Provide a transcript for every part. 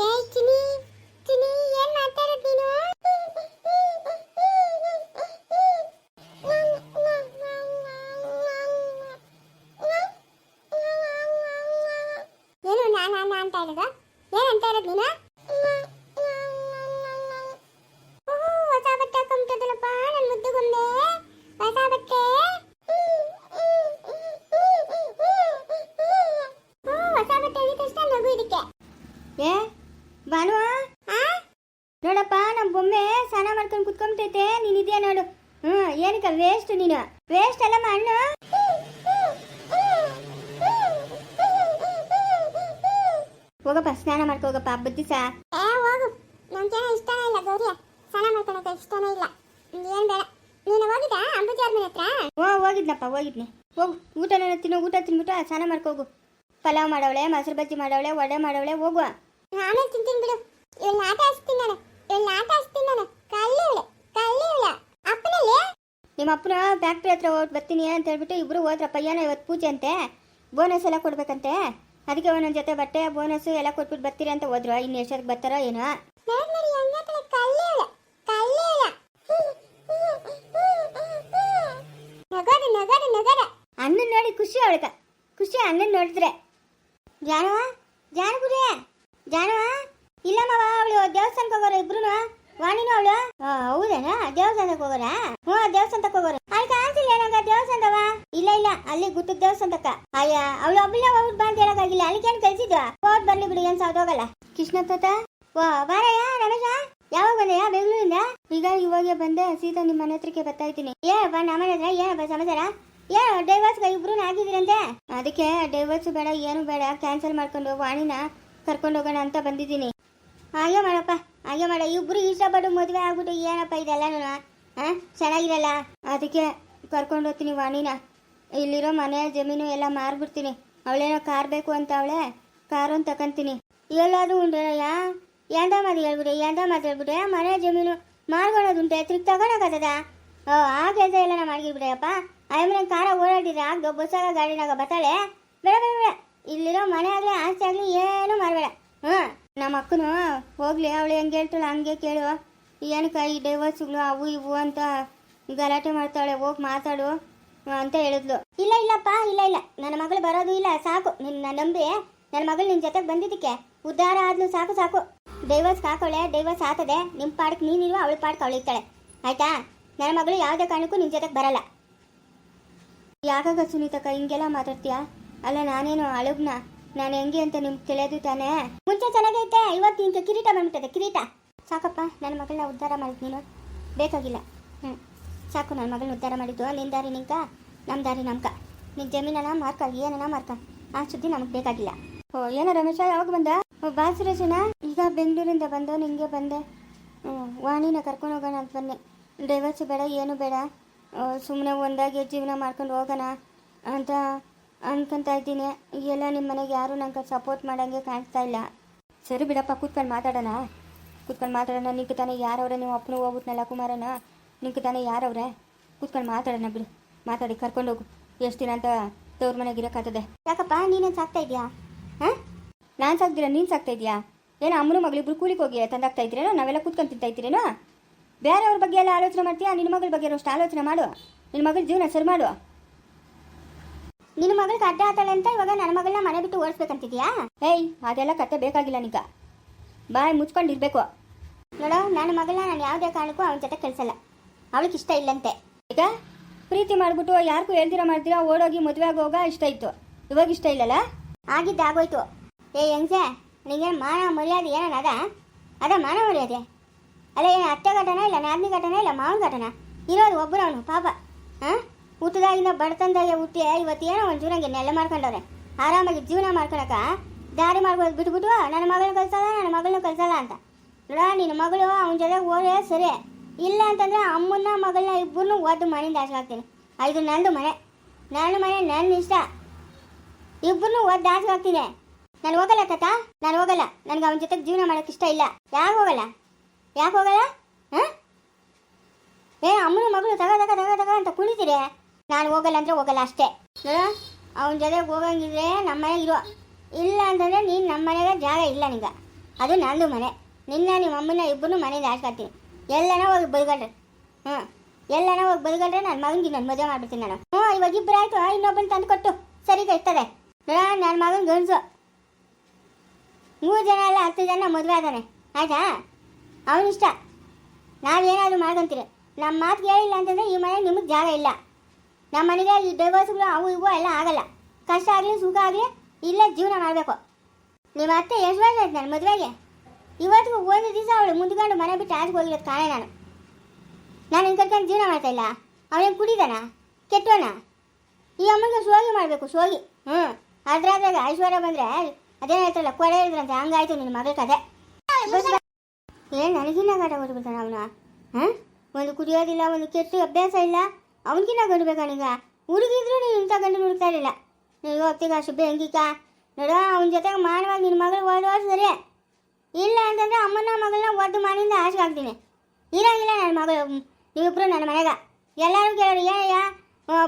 ಏ ಚಿನಿ ಚಿನಿ ಏನ್ ಮಾತಾಡೋದು ನೀನು ಏನು ನಾನು ನಾನು ಅಂತ ಇರೋದು ಏನು ಅಂತ ಇರೋದು ನೀನು ಓಹೋ, ಹೊಸ ಬಟ್ಟೆ ಹಾಕೊಂಬಿಟ್ಟದಲ್ಲಪ್ಪ ನನ್ನ ಮುದ್ದು ಗೊಂಬೆ ಹೊಸ ಬಟ್ಟೆ ಓ, ಹೊಸ ಬಟ್ಟೆ ಅಂದಿದ ತಕ್ಷಣ ನಗು ಇದಕ್ಕೆ ಏ ಭಾನು ಆ ನೋಡಪ್ಪ ನಮ್ಮ ಬೊಮ್ಮೆ ಸ್ನಾನ ಮಾಡ್ಕೊಂಡು ಕುತ್ಕೊಂಬಿಟ್ಟೈತೆ ನೀನ್ ಇದೆಯಾ ನೋಡು ಹ್ಞೂ ಏನಕ್ಕ ವೇಸ್ಟ್ ನೀನು? ವೇಸ್ಟ್ ಅಲ್ಲ ಹಣ್ಣು ಹೋಗಪ್ಪ ಸ್ನಾನ ಮಾಡ್ಕೊ ಹೋಗಪ್ಪ ಹಬ್ಬದ ದಿವಸ. ಏ ಹೋಗು. ನನ್ಗೇನೋ ಇಷ್ಟನೇ ಇಲ್ಲ ಗೌರಿ ಸ್ನಾನ ಮಾಡ್ಕೊಳಕ್ಕೆ ಇಷ್ಟನೇ ಇಲ್ಲ. ಏನ್ ಬೇಡ. ನೀನು ಹೋಗಿದ್ದ ಅಂಬುಜಾರ್ ಮನೆ ಹತ್ರ? ಓ ಹೋಗಿದ್ನಪ್ಪ ಹೋಗಿದ್ನಿ. ಹೋಗು. ಊಟನ ತಿನ್ನು ಊಟ ತಿನ್ಬಿಟ್ಟು ಸ್ನಾನ ಮಾಡ್ಕೋಗು ಪಲಾವ್ ಮಾಡವಳೆ ಮೊಸರು ಬಜ್ಜಿ ಮಾಡವಳೆ ವಡೆ ಮಾಡವಳೆ ಹೋಗುವ. ಆಮೇಲೆ ತಿಂತೀನಿ ಬಿಡು. ಇವಳು ಆಟ ಹಚ್ತೀನಿ ನಾನು ಇವಳು ಆಟ ಹಚ್ತೀನಿ ನಾನು ಕಲ್ಲಿ ಇವಳೆ. ಕಲ್ಲಿ ಇವಳ. ಅಪ್ಪನಲ್ಲಿ? ನಿಮ್ಮ ಅಪ್ಪನ ಫ್ಯಾಕ್ಟ್ರಿ ಹತ್ರ ಹೋಗಿ ಬರ್ತೀನಿ ಅಂತ ಹೇಳ್ಬಿಟ್ಟು ಇಬ್ಬರು ಹೋದ್ರಪ್ಪ ಏನೋ ಇವತ್ತು ಪೂಜೆ ಅಂತೆ. ಬೋನಸ್ ಎಲ್ಲ ಕೊಡ್ಬೇಕಂತೆ. ಅದಕ್ಕೆ ಒಂದೊಂದು ಜೊತೆ ಬಟ್ಟೆ ಬೋನಸ್ ಎಲ್ಲ ಕೊಟ್ಬಿಟ್ಟು ಬರ್ತೀರಿ ಅಂತ ಹೋದ್ರು. ಇನ್ನು ಎಷ್ಟೊತ್ತಿಗೆ ಬರ್ತಾರೋ ಏನೋ. ನೋಡಿ ಅಣ್ಣನ ನೋಡಿ ಖುಷಿ ಅವಳಕ ಖುಷಿ ಅಣ್ಣನ ನೋಡಿದ್ರೆ. ಜಾನವ ಜಾನಗುರಿಯ ಜಾನವ ಇಲ್ಲ ಮಾವ ಅವಳು ದೇವಸ್ಥಾನಕ್ಕೆ ಹೋಗೋರು ಇಬ್ರು ವಾಣಿನೂ ಅವಳು ಹೌದೇನಾ? ದೇವಸ್ಥಾನಕ್ಕೆ ಹೋಗೋರ? ಹ್ಞೂ ದೇವಸ್ಥಾನಕ್ಕೆ ಹೋಗೋರ. ಅಲ್ಲಿ ಕಾಣಿಸಿಲ್ಲ ನಂಗ ದೇವಸ್ಥಾನದವ ಇಲ್ಲ ಇಲ್ಲ, ಅಲ್ಲಿ ಗುಟ್ಟದ ದೇವಸ್ಥಾನಕ್ಕ. ಅಯ್ಯ, ಅವಳು ಒಬ್ಬಳ ಹೋಗ್ಬಿಟ್ಟು ಬಾ ಅಂತ ಹೇಳಕ್ಕಾಗಿಲ್ಲ ಅಲ್ಲಿಗೇನು ಕಳ್ಸಿದ್ವ? ಹೋದ್ ಬರ್ಲಿ ಬಿಡಿ, ಏನ್ ಸಾವ್ದೋಗಲ್ಲ ಕೃಷ್ಣ ತಾತ? ವಾ, ಬಾರಯ್ಯ, ರಮೇಶ? ಯಾವಾಗ ಬಂದಯ್ಯ ಬೆಂಗಳೂರಿಂದ? ಈಗ ಇವಾಗ ಬಂದೆ ಸೀದಾ ನಿಮ್ಮ ಮನೆ ಹತ್ರಕ್ಕೆ ಬರ್ತಾ ಇದ್ದೀನಿ. ಏ, ಬಾ, ನಮ್ಮ ಮನೆ ಹತ್ರ ಏನಪ್ಪ ಸಮಾಚಾರ? ಏನು ಡೈವರ್ಸ್ಗೆ ಇಬ್ರು ಆಗಿದ್ದೀರಂತೆ ಅದಕ್ಕೆ ಡೈವರ್ಸ್ ಬೇಡ, ಏನು ಬೇಡ ಕ್ಯಾನ್ಸಲ್ ಮಾಡ್ಕೊಂಡು ವಾಣಿನ ಕರ್ಕೊಂಡು ಹೋಗೋಣ ಅಂತ ಬಂದಿದ್ದೀನಿ. ಹಾಗೆ ಮಾಡಪ್ಪ. ಹಾಗೆ ಮಾಡ ಇಬ್ಬರು ಇಷ್ಟಪಟ್ಟು ಮದುವೆ ಆಗ್ಬಿಟ್ಟು ಏನಪ್ಪ ಇದೆಲ್ಲ ಹಾಂ ಚೆನ್ನಾಗಿರಲ್ಲ? ಅದಕ್ಕೆ ಕರ್ಕೊಂಡು ಹೋಗ್ತೀನಿ ವಾಣಿನ. ಇಲ್ಲಿರೋ ಮನೆ ಜಮೀನು ಎಲ್ಲ ಮಾರ್ಬಿಡ್ತೀನಿ. ಅವಳೇನೋ ಕಾರ್ ಬೇಕು ಅಂತ ಅವಳೆ ಕಾರೊಂದು ತಕೊಂತೀನಿ. ಎಲ್ಲಾದ್ರೂ ಉಂಟೇನಯ್ಯ ಎಂದ ಮಾತು ಹೇಳ್ಬಿಟ್ಟೆ ಎಂದ ಮಾತು ಹೇಳ್ಬಿಟ್ಟೆ ಮನೆ ಜಮೀನು ಮಾರ್ಕೊಳ್ಳೋದುಂಟೆ ತಿರುಗಿ ತಗೊಳಕತ್ತದ ಓ, ಆ ಕೆಲಸ ಎಲ್ಲ ನಾ ಮಾಡಿಬಿಟ್ಟೆಯಪ್ಪ ಆಮೇಲೆ ಕಾರ ಓಡಾಡಿದ್ರೆ ಆಗ ಬಸ್ಸಾಗ ಗಾಡಿನಾಗ ಬತ್ತಾಳೆ ಬೇಡ ಬೇಡ ಬೇಡ. ಇಲ್ಲಿರೋ ಮನೆ ಆಗಲಿ ಆಸ್ತಿ ಆಗಲಿ, ಏನೂ ಮಾಡಬೇಡ. ಹ್ಞೂ ನಮ್ಮ ಅಕ್ಕನು, ಹೋಗ್ಲಿ, ಅವಳು ಹೆಂಗೆ ಹೇಳ್ತಾಳೆ ಹಂಗೆ ಕೇಳು. ಏನಕ್ಕ ಈ ಡೈವರ್ಸ್ಗಳು ಅವು ಇವು ಅಂತ ಗಲಾಟೆ ಮಾಡ್ತಾಳೆ, ಹೋಗಿ ಮಾತಾಡು ಅಂತ ಹೇಳಿದ್ಲು. ಇಲ್ಲ, ಇಲ್ಲಪ್ಪ, ಇಲ್ಲ ಇಲ್ಲ. ನನ್ನ ಮಗಳು ಬರೋದು ಇಲ್ಲ, ಸಾಕು. ನಿನ್ನ ನಂಬಿ ನನ್ನ ಮಗಳು ನಿನ್ನ ಜೊತೆಗೆ ಬಂದಿದ್ದಕ್ಕೆ ಉದ್ಧಾರ ಆದ್ಲು, ಸಾಕು ಸಾಕು. ಡೈವರ್ಸ್ ಹಾಕೋಳೆ ಡೈವರ್ಸ್ ಆತದೆ. ನಿಮ್ಮ ಪಾಡಕ್ಕೆ ನೀನಿರುವ ಅವಳ ಪಾಡಕ್ಕೆ ಅವಳಿರ್ತಾಳೆ ಆಯ್ತಾ? ನನ್ನ ಮಗಳು ಯಾವುದೇ ಕಾರಣಕ್ಕೂ ನಿನ್ನ ಜೊತೆಗೆ ಬರಲ್ಲ. ಯಾಕಾಗ ಸುನೀತಕ್ಕ ಹಿಂಗೆಲ್ಲ ಮಾತಾಡ್ತೀಯಾ? ಅಲ್ಲ, ನಾನೇನು ಅಳುಗ್ನ ನಾನು ಹೆಂಗೆ ಅಂತ ನಿಮ್ಗೆ ತಿಳಿಯೋದು ತಾನೇ? ಮುಂಚೆ ಚೆನ್ನಾಗೈತೆ, ಇವತ್ತು ನಿಂಗೆ ಕಿರೀಟ ಬಂದ್ಬಿಟ್ಟಿದೆ, ಕಿರೀಟ. ಸಾಕಪ್ಪ, ನನ್ನ ಮಗಳನ್ನ ಉದ್ಧಾರ ಮಾಡಿದ್ ನೀನು. ಬೇಕಾಗಿಲ್ಲ. ಹ್ಞೂ ಸಾಕು, ನನ್ನ ಮಗಳನ್ನ ಉದ್ಧಾರ ಮಾಡಿದ್ದು. ನಿನ್ನ ದಾರಿ ನಿಂಕ ನಮ್ಮ ದಾರಿ ನಮ್ಕ ನಿನ್ನ ಜಮೀನನ ಮಾರ್ಕ, ಏನನ ಮಾರ್ಕ. ಆ ಸುದ್ದಿ ನಮಗೆ ಬೇಕಾಗಿಲ್ಲ. ಓ, ಏನೋ ರಮೇಶ, ಯಾವಾಗ ಬಂದ? ಬಾ ಸುರೇಶನ. ಈಗ ಬೆಂಗಳೂರಿಂದ ಬಂದು ನಿಂಗೆ ಬಂದೆ. ವಾಣಿನ ಕರ್ಕೊಂಡು ಹೋಗೋಣ ಅಂತ ಬನ್ನಿ ಡ್ರೈವರ್ಸ್ ಬೇಡ, ಏನು ಬೇಡ. ಸುಮ್ಮನೆ ಒಂದಾಗಿ ಜೀವನ ಮಾಡ್ಕೊಂಡು ಹೋಗೋಣ ಅಂತ ಅನ್ಕೊಂತ ಇದ್ದೀನಿ. ಎಲ್ಲ ನಿಮ್ಮ ಮನೆಗೆ ಯಾರು ನಂಗೆ ಸಪೋರ್ಟ್ ಮಾಡೋಂಗೆ ಕಾಣಿಸ್ತಾ ಇಲ್ಲ. ಸರಿ ಬಿಡಪ್ಪ, ಕೂತ್ಕೊಂಡು ಮಾತಾಡೋಣ. ಕೂತ್ಕೊಂಡು ಮಾತಾಡೋಣ. ನಿಂಗೆ ತಾನೇ ಯಾರವ್ರೆ? ನೀವು ಅಪ್ಪನು ಹೋಗ್ಬಿಟ್ನಲ್ಲ ಕುಮಾರನ? ನಿಂಗೆ ತಾನೇ ಯಾರವ್ರೆ? ಕೂತ್ಕೊಂಡು ಮಾತಾಡೋಣ ಬಿಡು. ಮಾತಾಡಿ, ಕರ್ಕೊಂಡು ಹೋಗು. ಎಷ್ಟು ದಿನ ಅಂತ ತವ್ರ ಮನೆಗೆ ಇರೋಕ್ಕಾಗ್ತದೆ. ಯಾಕಪ್ಪ, ನೀನೇನು ಸಾಕ್ತಾ ಇದೆಯಾ? ಹಾಂ? ನಾನು ಸಾಕ್ದಿರ, ನೀನು ಸಾಕ್ತಾ ಇದೆಯಾ? ಏನೋ ಅಮ್ಮನ ಮಗಳಿಬ್ರು ಕೂಲಿಗೆ ಹೋಗಿ ತಂದಾಗ್ತಾ ಇದ್ರೇನೋ ನಾವೆಲ್ಲ ಕೂತ್ಕೊಂಡು ತಿಂತಾ ಇದ್ದೀರೇನೋ? ಬೇರೆಯವ್ರ ಬಗ್ಗೆ ಎಲ್ಲ ಆಲೋಚನೆ ಮಾಡ್ತೀಯಾ? ನಿನ್ನ ಮಗಳ ಬಗ್ಗೆ ಅಷ್ಟು ಆಲೋಚನೆ ಮಾಡು. ನಿನ್ನ ಮಗಳ ಜೀವನ ಸರಿ ಮಾಡು. ನಿನ್ನ ಮಗಳಿಗೆ ಅಡ್ಡ ಆತಾಳೆ ಅಂತ ಇವಾಗ ನನ್ನ ಮಗಳನ್ನ ಮನೆ ಬಿಟ್ಟು ಓಡಿಸ್ಬೇಕಂತಿದ್ಯಾ? ಏಯ್, ಅದೆಲ್ಲ ಕತೆ ಬೇಕಾಗಿಲ್ಲ ನಿಗ. ಬಾಯ್, ಮುಚ್ಕೊಂಡಿರ್ಬೇಕು. ನೋಡೋ, ನನ್ನ ಮಗಳನ್ನ ನಾನು ಯಾವುದೇ ಕಾರಣಕ್ಕೂ ಅವನ ಜೊತೆ ಕೆಲಸಲ್ಲ ಅವಳಿಗೆ ಇಷ್ಟ ಇಲ್ಲಂತೆ. ಈಗ ಪ್ರೀತಿ ಮಾಡಿಬಿಟ್ಟು ಯಾರಿಗೂ ಹೇಳ್ದಿರ ಮಾಡ್ತೀರಾ ಓಡೋಗಿ ಮದುವೆ ಆಗೋಗ ಇಷ್ಟ ಇತ್ತು. ಇವಾಗ ಇಷ್ಟ ಇಲ್ಲಲ್ಲ? ಆಗಿದ್ದು ಆಗೋಯ್ತು. ಏ ಹೆಂಗ್ಸೆ ನಿಂಗೆ ಮಾನ ಮರ್ಯಾದೆ ಏನನ ಅದ? ಅದ ಮಾನ ಮರ್ಯಾದೆ? ಅಲ್ಲ ಏನು ಅತ್ತೆ ಘಟನೆ ಇಲ್ಲ, ನಾದಿನಿ ಘಟನೆ ಇಲ್ಲ, ಮಾವನ ಘಟನೆ? ಇರೋದು ಒಬ್ಬರು ಅವನು, ಪಾಪ. ಹಾಂ? ಹುಟ್ಟದಾಗಿಂದ ಬಡತನದಾಗೆ ಹುಟ್ಟಿ ಇವತ್ತು ಏನೋ ಒಂದು ಜೀವನಗೆ ನೆಲೆ ಮಾಡ್ಕೊಂಡವ್ರೆ ಆರಾಮಾಗಿ ಜೀವನ ಮಾಡ್ಕೊಳಕ ದಾರಿ ಮಾಡ್ಬೋದು, ಬಿಟ್ಬಿಟ್ಟು ನನ್ನ ಮಗಳನ್ನ ಕಲ್ಸಲ್ಲ ನನ್ನ ಮಗಳನ್ನ ಕಲ್ಸಲ್ಲ ಅಂತ. ನೋಡ, ನಿನ್ನ ಮಗಳು ಅವನ ಜೊತೆ ಹೋದ್ರೆ ಸರಿ. ಇಲ್ಲ ಅಂತಂದ್ರೆ ಅಮ್ಮನ್ನ, ಮಗಳನ್ನ ಇಬ್ಬರನ್ನೂ ಒದ್ದು ಮನೆಯಿಂದ ಹಾಕ್ತೀನಿ ಐದು ನಂದು ಮನೆ. ನನ್ನ ಮನೆ ನನ್ನ ಇಷ್ಟ. ಇಬ್ಬರನ್ನೂ ಒದ್ದು ಹಾಕ್ತೀನಿ ನಾನು ಹೋಗಲ್ಲ ತಾತ? ನಾನು ಹೋಗಲ್ಲ. ನನಗೆ ಅವನ ಜೊತೆಗೆ ಜೀವನ ಮಾಡೋಕೆ ಇಷ್ಟ ಇಲ್ಲ. ಯಾಕೆ ಹೋಗಲ್ಲ? ಯಾಕೆ ಹೋಗಲ್ಲ? ಹಾಂ? ಏ, ಅಮ್ಮನ ಮಗಳು ತಗೋ ತಗೋ ತಗೋ ತಗೋ ಅಂತ ಕುಣಿತೀರಿ? ನಾನು ಹೋಗಲ್ಲ ಅಂದರೆ ಹೋಗಲ್ಲ ಅಷ್ಟೇ. ಅವನ ಜೊತೆಗೆ ಹೋಗಂಗಿದ್ರೆ ನಮ್ಮ ಮನೆಗೆ ಇರೋ ಇಲ್ಲ ಅಂತಂದರೆ ನೀನು ನಮ್ಮ ಮನೆಗೆ ಜಾಗ ಇಲ್ಲ ನಿಂಗೆ. ಅದು ನಂದು ಮನೆ. ನಿನ್ನ ನಿಮ್ಮ ಅಮ್ಮನ ಇಬ್ಬರು ಮನೆಯಿಂದ ಆಡ್ಕೊತೀನಿ ಎಲ್ಲನ ಹೋಗಿ ಬೈಗಳ್ರಿ. ಹ್ಞೂ ಎಲ್ಲನ ಹೋಗಿ ಬೈಗಳ್ರೆ ನನ್ನ ಮಗನಿಗೆ ನನ್ನ ಮದುವೆ ಮಾಡ್ಬಿಡ್ತೀನಿ ನಾನು. ಹ್ಞೂ ಇವಾಗ ಇಬ್ಬರು ಆಯಿತು. ಇನ್ನೊಬ್ಬನ ತಂದು ಕೊಟ್ಟು ಸರಿ ಇರ್ತದೆ ನನ್ನ ಮಗನ ಗಂಡಸು. ಮೂರು ಜನ ಅಲ್ಲ, ಹತ್ತು ಜನ ಮದುವೆ ಆದಾನೆ ಆಯ್ತಾ? ಅವನಿಷ್ಟ ನಾವೇನಾದರೂ ಮಾಡ್ಕೊಂತೀರಿ. ನಮ್ಮ ಮಾತು ಕೇಳಿಲ್ಲ ಅಂತಂದರೆ ಈ ಮನೆ ನಿಮಗೆ ಜಾಗ ಇಲ್ಲ. ನಮ್ಮ ಮನೆಗೆ ಈ ಡೈವರ್ಸ್ಗಳು ಅವು ಇವು ಎಲ್ಲ ಆಗಲ್ಲ. ಕಷ್ಟ ಆಗಲಿ, ಸುಖ ಆಗಲಿ, ಇಲ್ಲೇ ಜೀವನ ಮಾಡಬೇಕು. ನಿಮ್ಮ ಅತ್ತೆ ಎಷ್ಟು ವರ್ಷ ಆಯ್ತು ನನ್ನ ಮದುವೆಗೆ? ಇವತ್ತಿಗೂ ಒಂದು ದಿವಸ ಅವಳು ಮುಂದ್ಕೊಂಡು ಮನೆ ಬಿಟ್ಟು ಆಚೆಗೆ ಹೋಗಿರೋದು ಕಾರಣ ನಾನು ನಾನು ಹಿಂಗೆ ಕರ್ಕೊಂಡು ಜೀವನ ಮಾಡ್ತಾ ಇಲ್ಲ. ಅವನೇನು ಕುಡಿದಾನ? ಕೆಟ್ಟೋಣ ಈ ಅಮ್ಮನಿಗೆ ಸೋಗಿ ಮಾಡಬೇಕು, ಸೋಗಿ. ಹ್ಞೂ ಅದ್ರಾಗ ಐಶ್ವರ್ಯ ಬಂದರೆ ಅದೇನು ಹೇಳ್ತಾರಲ್ಲ ಕೊಡೆ ಹೇಳಿದ್ರಂತೆ ಹಂಗಾಯ್ತು ನಿನ್ನ ಮಗಳ ಕತೆ. ಏನು ನನಗಿನ್ನ ಗಾಟ ಕೊಟ್ಬಿಡ್ತಾನೆ ಅವನು. ಹಾಂ ಒಂದು ಕುಡಿಯೋದಿಲ್ಲ, ಒಂದು ಕೆಟ್ಟ ಅಭ್ಯಾಸ ಇಲ್ಲ. ಅವನಿಗಿನ್ನ ಗಂಡು ಬೇಕಾನೀಗ ಹುಡುಗಿದ್ರು ನೀನು ಇಂಥ ಗಂಡು ಹುಡುಕ್ತಾ ಇರಲಿಲ್ಲ. ನೀವು ಹೋಗ್ತೀಗ ಶುಭ ಹೆಂಗಿಕ ನೋಡ, ಅವನ ಜೊತೆಗೆ ಮಾಡುವಾಗ ನಿನ್ನ ಮಗಳು ಓಡೋದು ಸರಿ. ಇಲ್ಲ ಅಂತಂದ್ರೆ ಅಮ್ಮನ ಮಗಳನ್ನ ಒದ್ದು ಮಾಡಿಂದ ಆಚೆ ಆಗ್ತೀನಿ ಇರಂಗಿಲ್ಲ ನನ್ನ ಮಗಳು. ನೀವಿಬ್ರು ನನ್ನ ಮನೆಗ. ಎಲ್ಲರೂ ಕೇಳೋರು ಏನಯ್ಯ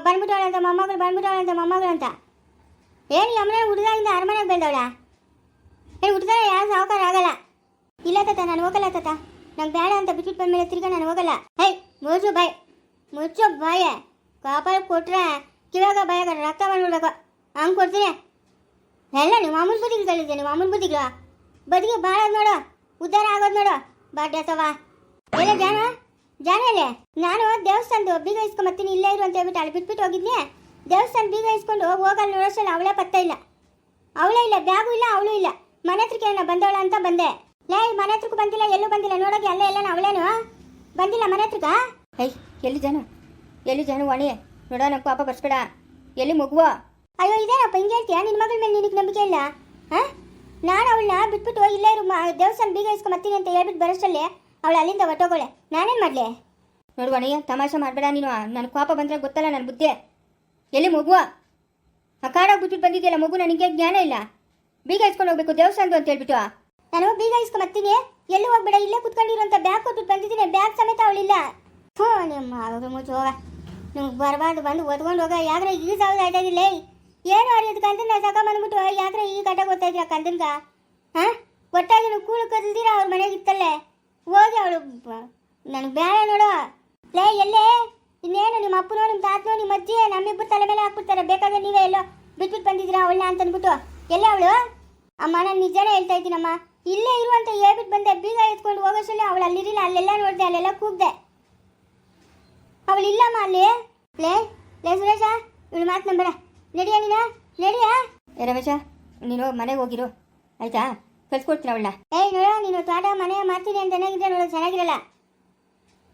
ಬಂದ್ಬಿಟ್ಟವಳೆ ಅಂತ, ಮೊಮ್ಮಗಳು ಬಂದ್ಬಿಟ್ಟವಳೆ ಅಂತ, ಮೊಮ್ಮಗಳು ಅಂತ. ಏನು ಯಮನ ಹುಡುಗಾಗಿಂದ ಅರಮನೆಗೆ ಬೆಳೆದವಳ? ಏನು ಹುಡುಗಾರ ಯಾರು ಸಾವುಕಾರ ಆಗಲ್ಲ. ಇಲ್ಲ ತಾತ, ನಾನು ಹೋಗಲ್ಲ ತಾತ. ನಂಗೆ ಬೇಡ ಅಂತ ಬಿಟ್ಬಿಟ್ಟು ಬಂದ್ಮೇಲೆ ತಿರ್ಗಾ ನಾನು ಹೋಗಲ್ಲ. ಹೇ, ಮೋಜು, ಬಾಯ್. ಮುಚ್ಚು ಬಾಯ. ಕಾಪಾಯ ಕೊಟ್ರೆ ಕಿವಾಗ ಬಾಯಾಗ ರಕ್ತ ಬಂದ್ಬಿಡಕ ಹಂಗೆ ಕೊಡ್ತೀನಿ. ಎಲ್ಲ ನೀವು ಮಾಮೂಲು ಬುದ್ಧಿಗೆ ಕಲಿದ್ದೆ ನೀವು ಮಾಮೂಲು ಬುದ್ಧಿಗೆ ಬದುಕಿ ನೋಡು. ಉದ್ಧಾರ ಆಗೋದು ನೋಡು. ಬಾಡ್ಯ ಅಥವಾ. ಎಲ್ಲ ಜಾನ ಜಾನ ಅಲ್ಲೇ ನಾನು ದೇವಸ್ಥಾನದ ಬೀಗ ಇಸ್ಕೊಂಬತ್ತೀನಿ ಇಲ್ಲೇ ಇರು ಅಂತ ಹೇಳ್ಬಿಟ್ಟು ಅಲ್ಲಿ ಬಿಟ್ಬಿಟ್ಟು ಹೋಗಿದ್ನೆ. ದೇವಸ್ಥಾನ ಬೀಗ ಇಸ್ಕೊಂಡು ಹೋಗಲ್ಲ ನೋಡೋಷ್ಟಲ್ಲ ಅವಳೇ ಪತ್ತ ಇಲ್ಲ. ಅವಳೇ ಇಲ್ಲ. ಬ್ಯಾಗು ಇಲ್ಲ, ಅವಳು ಇಲ್ಲ. ಮನೆ ಹತ್ರಕ್ಕೆ ಏನೋ ಬಂದವಳ ಅಂತ ಬಂದೆ. ಲೇ, ಮನೆ ಹತ್ರಕ್ಕೂ ಬಂದಿಲ್ಲ, ಎಲ್ಲೂ ಬಂದಿಲ್ಲ. ನೋಡೋಕೆ ಅಲ್ಲೇ ಎಲ್ಲ ಅವಳೇನು ಬಂದಿಲ್ಲ ಮನೆ ಹತ್ರಕ್ಕ? ಹೈ ಎಲ್ಲಿ ಜನ? ಎಲ್ಲಿ ಜನ ವಾಣಿ? ನೋಡ ನಂಗೆ ಪಾಪ ಬರ್ಸ್ಬೇಡ. ಎಲ್ಲಿ ಮಗುವ? ಅಯ್ಯೋ, ಇದೇನಪ್ಪ? ಹಿಂಗೆ ಹೇಳ್ತೀಯ? ನಿನ್ನ ಮಗಳ ಮೇಲೆ ನಿನಗೆ ನಂಬಿಕೆ ಇಲ್ಲ? ಹಾಂ? ನಾನು ಅವಳನ್ನ ಬಿಟ್ಬಿಟ್ಟು ಇಲ್ಲೇ ಇರು ದೇವಸ್ಥಾನ ಬೀಗ ಇಸ್ಕೊಂಬರ್ತೀನಿ ಅಂತ ಹೇಳ್ಬಿಟ್ಟು ಬರೋಷ್ಟಲ್ಲೇ, ಅವಳು ಅಲ್ಲಿಂದ ಹೊಟ್ಟೋಗೋಳೆ ನಾನೇನು ಮಾಡಲಿ? ನೋಡು ವಾಣಿ, ತಮಾಷೆ ಮಾಡಬೇಡ ನೀನು. ನನ್ನ ಕೋಪ ಬಂದ್ರೆ ಗೊತ್ತಲ್ಲ ನನ್ನ ಬುದ್ಧಿ. ಎಲ್ಲಿ ಮಗುವ? ಆ ಕಾಡಾಗಿ ಬಿಟ್ಬಿಟ್ಟು ಬಂದಿದೆಯಲ್ಲ ಮಗು, ನನಗೆ ಜ್ಞಾನ ಇಲ್ಲ. ಬೀಗ ಇಸ್ಕೊಂಡು ಹೋಗ್ಬೇಕು ದೇವಸ್ಥಾನದ್ದು ಅಂತ ಹೇಳ್ಬಿಟ್ಟು ನಾನು ಬೀಗ ಇಸ್ಕೊಂಬತ್ತೀನಿ ಎಲ್ಲಿ ಹೋಗ್ಬೇಡ, ಇಲ್ಲೇ ಕುತ್ಕೊಂಡಿರುವಂತ ಬ್ಯಾಗ್ ಕೊಟ್ಬಿಟ್ಟು ಬಂದಿದ್ದೀನಿ. ಬ್ಯಾಗ್ ಸಮೇತ ಅವಳಿಲ್ಲ. ಹ್ಞೂ ನಿಮ್ಮ ಮುಚ್ಚು, ಹೋಗ. ನಿಮ್ಗೆ ಬರಬಾರ್ದು, ಬಂದು ಓದ್ಕೊಂಡು ಹೋಗ. ಯಾಕ್ರೆ ಈಗ ಸಾವಿರ ಆಯ್ತಾ ಏನು ಅರಿಯೋದು ಕಂದನ್ನ ಸಕ ಬಂದ್ಬಿಟ್ಟು ಯಾಕ್ರೆ ಈ ಕಟ್ಟ ಗೊತ್ತಾ ಇದ್ದೀರಾ ಕಂದನ್ಗ? ಹಾಂ? ಒಟ್ಟಾಗಿ ನೀವು ಕೂಳು ಕದಿಲ್ದಿರ ಅವ್ರ ಮನೆಗೆ ಇತ್ತಲ್ಲೇ? ಹೋಗಿ ಅವಳು ನನಗೆ ಬೇಡ ನೋಡು. ಲೇ, ಎಲ್ಲೇ? ಇನ್ನೇನು ನಿಮ್ಮ ಅಪ್ಪನೋ, ನಿಮ್ಮ ತಾತನೋ, ನಿಮ್ಮ ಅಜ್ಜಿ ನಮ್ಮಿಬ್ಬರು ತಲೆ ಮೇಲೆ ಹಾಕ್ಬಿಡ್ತಾರೆ. ಬೇಕಾದ್ರೆ ನೀವೇ ಎಲ್ಲೋ ಬಿಟ್ಬಿಟ್ಟು ಬಂದಿದ್ದೀರಾ ಅವಳನ್ನ ಅಂತ ಅಂದ್ಬಿಟ್ಟು ಎಲ್ಲೇ ಅವಳು? ಅಮ್ಮ, ನಾನು ನಿಜನೇ ಹೇಳ್ತಾ ಇದ್ದೀನಮ್ಮ. ಇಲ್ಲೇ ಇರುವಂತ ಹೇಳ್ಬಿಟ್ಟು ಬಂದೆ, ಬೀಗ ಎತ್ಕೊಂಡು ಹೋಗೋಷ್ಟರಲ್ಲಿ ಅವಳು ಅಲ್ಲಿರಲಿಲ್ಲ ಅಲ್ಲೆಲ್ಲ ನೋಡಿದೆ, ಅಲ್ಲೆಲ್ಲ ಕೂಗ್ದೆ. ಅವಳಿಲ್ಲಮ್ಮ ಅಲ್ಲಿ? ಲೇ ಲೇ ಸುರೇಶ, ಇವಳು ಮಾತು ನಂಬರ ನಡಿಯ ನೀನ? ನಡಿಯ? ಏ ರಮೇಶ, ನೀನು ಮನೆಗೆ ಹೋಗಿರು. ಆಯ್ತಾ? ಕಳ್ಸ್ಕೊಡ್ತೀನಿ ಅವಳನ್ನ. ಏಯ್ ನೋಡ ನೀನು ತೋಟ ಮನೆ ಮಾಡ್ತೀನಿ ಅಂತ ಏನಾಗಿದೆ ನೋಡೋ ಚೆನ್ನಾಗಿರಲ್ಲ.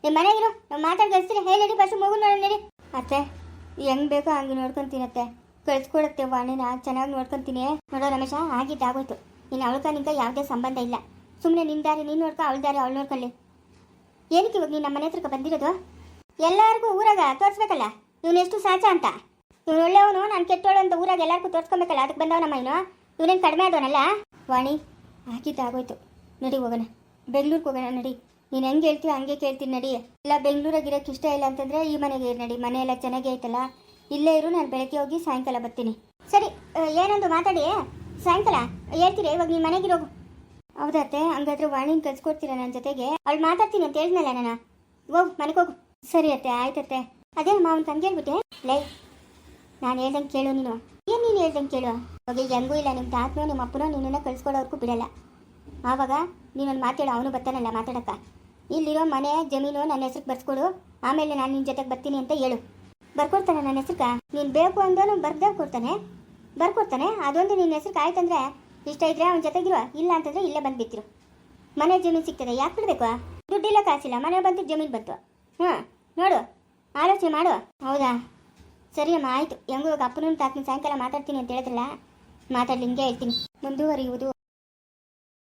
ನಿಮ್ಮ ಮನೆಗಿರು ನಾವು ಮಾತಾಡಿ ಕಳಿಸ್ತೀನಿ. ಹೇ ನಡಿ ಫಸ್ಟ್ ಮಗು ನೋಡೋಣ, ನಡಿ. ಅತ್ತೆ ಹೆಂಗ್ ಬೇಕೋ ಹಂಗೆ ನೋಡ್ಕೊಂತೀನತ್ತೆ ಕಳ್ಸ್ಕೊಡತ್ತೆ ವಾಣಿನ ಚೆನ್ನಾಗಿ ನೋಡ್ಕೊಂತೀನಿ. ನೋಡೋ ರಮೇಶ ಆಗಿದ್ದಾಗೋಯ್ತು ನೀನು ಅವಳ್ಕ ನಿಂಗೆ ಯಾವುದೇ ಸಂಬಂಧ ಇಲ್ಲ. ಸುಮ್ಮನೆ ನಿನ್ನ ದಾರಿ, ನೀನು ನೋಡ್ಕೊ, ಅವಳ ದಾರಿ, ಅವಳು ನೋಡ್ಕೊಳ್ಳಿ. ಏನಕ್ಕೆ ಇವಾಗ ನೀನು ನಮ್ಮ ಮನೆ ಹತ್ರಕ್ಕೆ ಬಂದಿರೋದು? ಎಲ್ಲರಿಗೂ ಊರಾಗ ತೋರಿಸ್ಬೇಕಲ್ಲ? ಇವನು ಎಷ್ಟು ಸಾಚ ಅಂತ? ಇವನು ಒಳ್ಳೆಯವನು, ನಾನು ಕೆಟ್ಟೋಳು ಅಂತ ಊರಾಗ ಎಲ್ಲರಿಗೂ ತೋರಿಸ್ಕೊಬೇಕಲ್ಲ, ಅದಕ್ಕೆ ಬಂದವನಮ್ಮ ಇವನು? ಇವನೇನು ಕಡಿಮೆ ಆದವನಲ್ಲ? ವಾಣಿ ಆಗಿದ್ದಾಗೋಯ್ತು ನಡಿ ಹೋಗೋಣ. ಬೆಂಗ್ಳೂರಿಗೆ ಹೋಗೋಣ, ನಡಿ. ನೀನು ಹೆಂಗೆ ಹೇಳ್ತೀವಿ ಹಂಗೆ ಕೇಳ್ತೀನಿ, ನಡಿ. ಇಲ್ಲ ಬೆಂಗಳೂರಾಗಿರೋಕ್ಕೆ ಇಷ್ಟ ಇಲ್ಲ ಅಂತಂದರೆ ಈ ಮನೆಗೆ ನಡಿ. ಮನೆಯೆಲ್ಲ ಚೆನ್ನಾಗೇ ಐತಲ್ಲ? ಇಲ್ಲೇ ಇರು, ನಾನು ಬೆಳಗ್ಗೆ ಹೋಗಿ ಸಾಯಂಕಾಲ ಬರ್ತೀನಿ. ಸರಿ ಏನಂದು ಏನೊಂದು ಮಾತಾಡಿ? ಸಾಯಂಕಾಲ? ಹೇಳ್ತೀರಿ? ಇವಾಗ ನೀನು ಮನೆಗೆ ಹೋಗು ಹೌದತ್ತೆ ಹಂಗಾದ್ರೆ ವಾಣಿನ ಕಳ್ಸ್ಕೊಡ್ತೀರಾ ನನ್ನ ಜೊತೆಗೆ? ಅವಳು ಮಾತಾಡ್ತೀನಿ ಅಂತ ಹೇಳಿದ್ನಲ್ಲ ನಾನು. ಹೋಗು, ಮನೆಗೆ ಹೋಗು. ಸರಿ ಅತ್ತೆ ಆಯ್ತತ್ತೆ ಅದೇ ಮಾವನ್ ತಂಗಿ ಹೇಳ್ಬಿಟ್ಟೆ ಲೈ, ನಾನು ಹೇಳ್ದಂಗೆ ಕೇಳು ನೀನು. ಏನು ನೀನು ಹೇಳ್ದಂಗೆ ಕೇಳು? ಹೋಗಿ ಹೆಂಗೂ ಇಲ್ಲ ನಿಮ್ಮ ತಾತನೋ ನಿಮ್ಮ ಅಪ್ಪನೋ ನಿನ್ನನ್ನು ಕಳಿಸ್ಕೊಳ್ಳೋರ್ಗೂ ಬಿಡಲ್ಲ. ಆವಾಗ ನೀನೊಂದು ಮಾತಾಡು ಅವನು ಬರ್ತಾನಲ್ಲ ಮಾತಾಡಕ್ಕ. ಇಲ್ಲಿರೋ ಮನೆ, ಜಮೀನು ನನ್ನ ಹೆಸ್ರಿಗೆ ಬರ್ಸ್ಕೊಡು. ಆಮೇಲೆ ನಾನು ನಿನ್ನ ಜೊತೆಗೆ ಬರ್ತೀನಿ ಅಂತ ಹೇಳು. ಬರ್ಕೊಡ್ತಾನೆ ನನ್ನ ಹೆಸ್ರಿಗೆ? ನೀನು ಬೇಕು ಅಂದೋನು ಬರ್ದೇ ಕೊಡ್ತಾನೆ. ಬರ್ಕೊಡ್ತಾನೆ? ಅದೊಂದು ನಿನ್ನ ಹೆಸ್ರಿಗೆ ಆಯ್ತಂದ್ರೆ ಇಷ್ಟ ಇದ್ರೆ ಅವನ ಜೊತೆಗಿರುವ ಇಲ್ಲ ಅಂತಂದ್ರೆ ಇಲ್ಲೇ ಬಂದು ಬಿತ್ತಿರು ಮನೆ ಜಮೀನು ಸಿಗ್ತದೆ, ಯಾಕೆ ಬಿಡಬೇಕು? ದುಡ್ಡಿಲ್ಲ, ಕಾಸಿಲ್ಲ. ಮನೆ ಬಂತು ಜಮೀನು ಬಂತು. ಹ್ಞೂ ನೋಡು. ಆಲೋಚನೆ ಮಾಡು. ಹೌದಾ? ಸರಿ ಅಮ್ಮ ಆಯಿತು. ಹೆಂಗೋ ಅಪ್ಪನೂ ತಾತನ ಸಾಯಂಕಾಲ ಮಾತಾಡ್ತೀನಿ ಅಂತ ಹೇಳಿದ್ರಲ್ಲ? ಮಾತಾಡ್ಲಿ, ಹಿಂಗೆ ಹೇಳ್ತೀನಿ. ಮುಂದುವರಿಯುವುದು.